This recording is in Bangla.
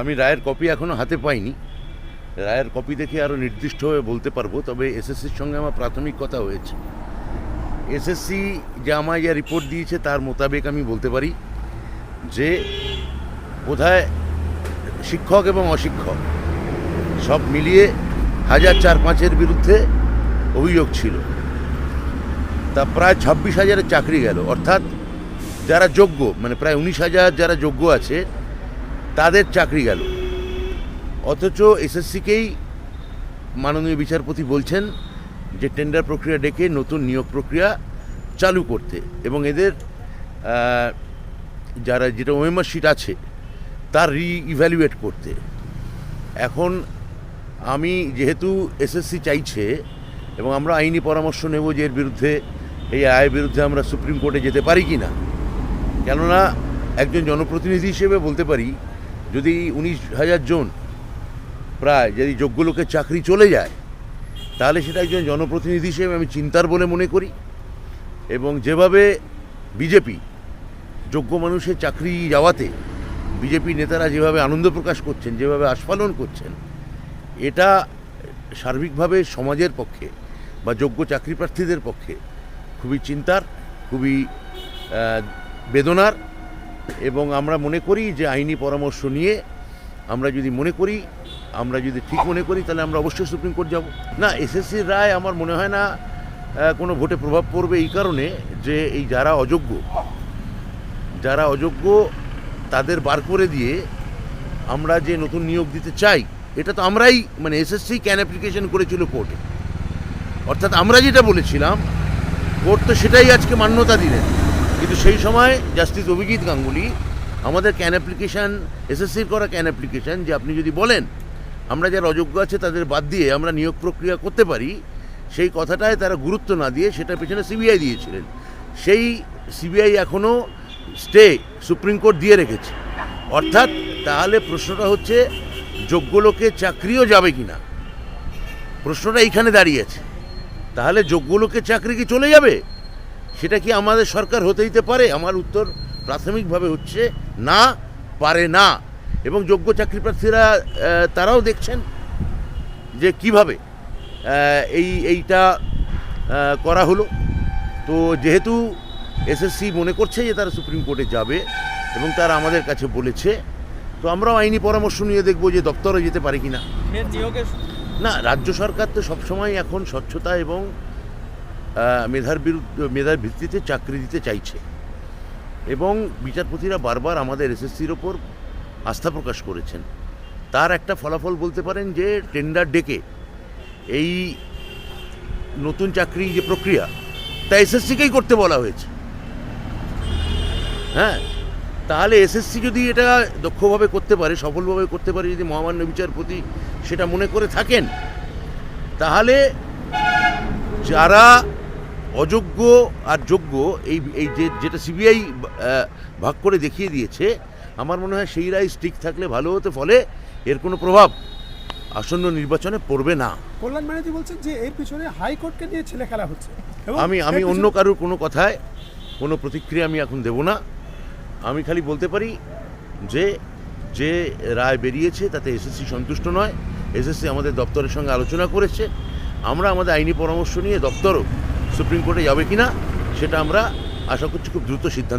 আমি রায়ের কপি এখনও হাতে পাইনি। রায়ের কপি দেখে আরও নির্দিষ্টভাবে বলতে পারব, তবে এসএসসির সঙ্গে আমার প্রাথমিক কথা হয়েছে। এসএসসি যে আমায় যা রিপোর্ট দিয়েছে তার মোতাবেক আমি বলতে পারি যে, বোধহয় শিক্ষক এবং অশিক্ষক সব মিলিয়ে হাজার চার পাঁচের বিরুদ্ধে অভিযোগ ছিল। তা প্রায় ছাব্বিশ হাজারের চাকরি গেল। অর্থাৎ যারা যোগ্য মানে প্রায় উনিশ হাজার যারা যোগ্য আছে তাদের চাকরি গেল। অথচ এসএসসিকেই মাননীয় বিচারপতি বলছেন যে টেন্ডার প্রক্রিয়া ডেকে নতুন নিয়োগ প্রক্রিয়া চালু করতে এবং এদের যারা যেটা ওএমআর শিট আছে, তার রি ইভ্যালুয়েট করতে। এখন আমি যেহেতু এসএসসি চাইছে এবং আমরা আইনি পরামর্শ নেব যে এর বিরুদ্ধে, এই আয়ের বিরুদ্ধে আমরা সুপ্রিম কোর্টে যেতে পারি কি না কেননা একজন জনপ্রতিনিধি হিসেবে বলতে পারি যদি উনিশ হাজার জন প্রায় যদি যোগ্য লোকের চাকরি চলে যায়, তাহলে সেটা একজন জনপ্রতিনিধি হিসেবে আমি চিন্তার বলে মনে করি। এবং যেভাবে বিজেপি যোগ্য মানুষের চাকরি যাওয়াতে বিজেপি নেতারা যেভাবে আনন্দ প্রকাশ করছেন, যেভাবে আস্ফালন করছেন, এটা সার্বিকভাবে সমাজের পক্ষে বা যোগ্য চাকরি প্রার্থীদের পক্ষে খুবই চিন্তার, খুবই বেদনার এবং আমরা মনে করি যে আইনি পরামর্শ নিয়ে আমরা যদি মনে করি, আমরা যদি ঠিক মনে করি, তাহলে আমরা অবশ্যই সুপ্রিম কোর্ট যাব। না এসএসসির রায় আমার মনে হয় না কোনো ভোটে প্রভাব পড়বে এই কারণে যে এই যারা অযোগ্য যারা অযোগ্য তাদের বার করে দিয়ে আমরা যে নতুন নিয়োগ দিতে চাই, এটা তো আমরাই মানে এসএসসি ক্যান অ্যাপ্লিকেশন করেছিল কোর্টে। অর্থাৎ আমরা যেটা বলেছিলাম, কোর্ট তো সেটাই আজকে মান্যতা দিলেন। কিন্তু সেই সময় জাস্টিস অভিজিৎ গাঙ্গুলি আমাদের ক্যান অ্যাপ্লিকেশান এসএসসির করা ক্যান অ্যাপ্লিকেশান যে আপনি যদি বলেন, আমরা যারা অযোগ্য আছে তাদের বাদ দিয়ে আমরা নিয়োগ প্রক্রিয়া করতে পারি, সেই কথাটায় তারা গুরুত্ব না দিয়ে সেটার পেছনে সিবিআই দিয়েছিলেন। সেই সিবিআই এখনও স্টে সুপ্রিম কোর্ট দিয়ে রেখেছে। অর্থাৎ তাহলে প্রশ্নটা হচ্ছে, যোগ্য লোকের চাকরিও যাবে কি না প্রশ্নটা এইখানে দাঁড়িয়েছে তাহলে যোগ্য লোকের চাকরি কি চলে যাবে? সেটা কি আমাদের সরকার হতে দিতে পারে? আমার উত্তর প্রাথমিকভাবে হচ্ছে না পারে না। এবং যোগ্য চাকরি প্রার্থীরা তারাও দেখছেন যে কীভাবে এই এইটা করা হলো। তো যেহেতু এসএসসি মনে করছে যে তারা সুপ্রিম কোর্টে যাবে এবং তারা আমাদের কাছে বলেছে তো আমরাও আইনি পরামর্শ নিয়ে দেখব যে দপ্তরে যেতে পারি কি না না রাজ্য সরকার তো সবসময় এখন স্বচ্ছতা এবং মেধার বিরুদ্ধে, মেধার ভিত্তিতে চাকরি দিতে চাইছে। এবং বিচারপতিরা বারবার আমাদের এসএসসির ওপর আস্থা প্রকাশ করেছেন। তার একটা ফলাফল বলতে পারেন যে টেন্ডার ডেকে এই নতুন চাকরি যে প্রক্রিয়া, তা এসএসসিকেই করতে বলা হয়েছে। হ্যাঁ তাহলে এসএসসি যদি এটা দক্ষভাবে করতে পারে, সফলভাবে করতে পারে, যদি মহামান্য বিচারপতি সেটা মনে করে থাকেন, তাহলে যারা অযোগ্য আর যোগ্য এই এই যে যেটা সিবিআই ভাগ করে দেখিয়ে দিয়েছে আমার মনে হয় সেই রায় স্টিক থাকলে ভালো হতে ফলে এর কোনো প্রভাব আসন্ন নির্বাচনে পড়বে না। কল্যাণ ব্যানার্জি বলছেন যে এর পিছনে হাইকোর্টকে নিয়ে ছেলে খেলা হচ্ছে। এবং আমি আমি অন্য কারোর কোনো কথায় কোনো প্রতিক্রিয়া আমি এখন দেব না। আমি খালি বলতে পারি যে যে রায় বেরিয়েছে তাতে এসএসসি সন্তুষ্ট নয়। এসএসসি আমাদের দপ্তরের সঙ্গে আলোচনা করেছে। আমরা আমাদের আইনি পরামর্শ নিয়ে দপ্তরও সুপ্রিম কোর্টে যাবে কিনা সেটা আমরা আশা করছি খুব দ্রুত সিদ্ধান্ত